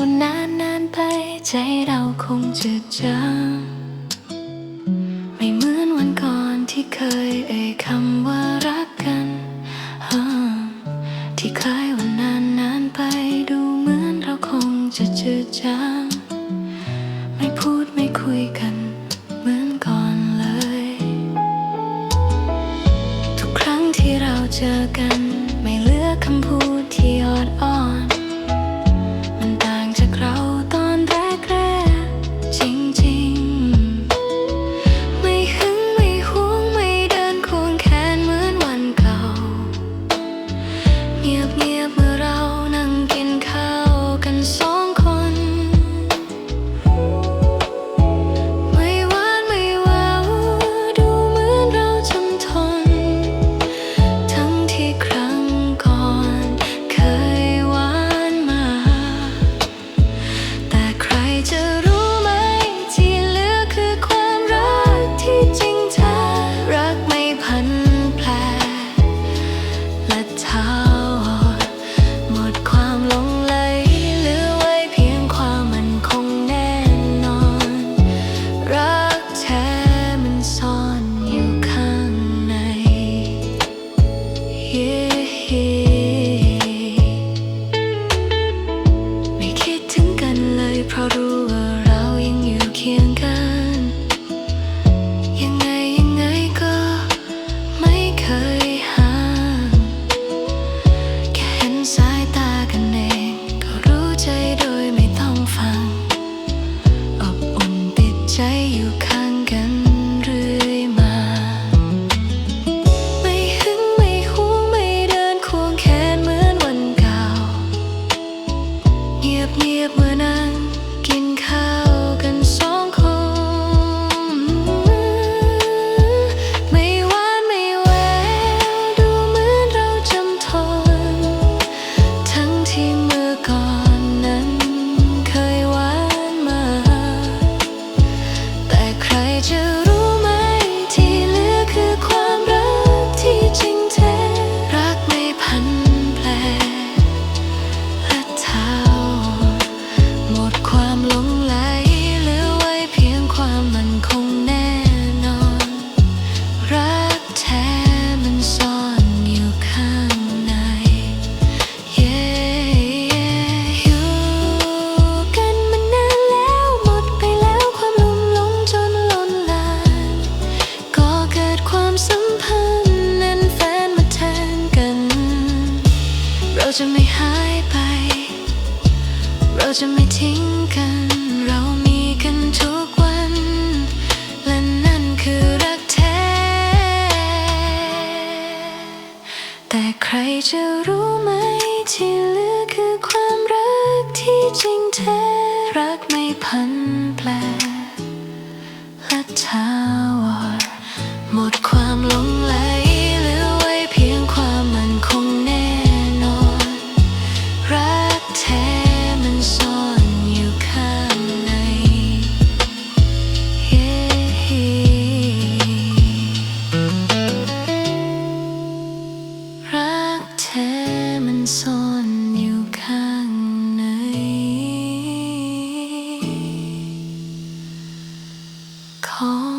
วันนานนานไปใจเราคงจะจางไม่เหมือนวันก่อนที่เคยเอ่ยคำว่ารักกันอ่าที่คล้ายวันนานนานไปดูเหมือนเราคงจะเจือจางไม่พูดไม่คุยกันเหมือนก่อนเลย ทุกครั้งที่เราเจอกัน ไม่เหลือคำพูดที่ออดอ่อ มันคงแน่นอน รักแท้มันซ่อนอยู่ข้างใน yeah yeah อยู่กันมานานแล้วหมดไปแล้วความลุ่มหลงจนล้นลามก็เกิดความสัมพันธ์นั้นแฟนมาแทนกัน เราจะไม่หายไป เราจะไม่ทิ้ง แต่ใครจะรู้ไหมที่เหลือคือความรักที่จริงแท้รักไม่พันแปล ซ่อนอยู่ข้างใน ขอ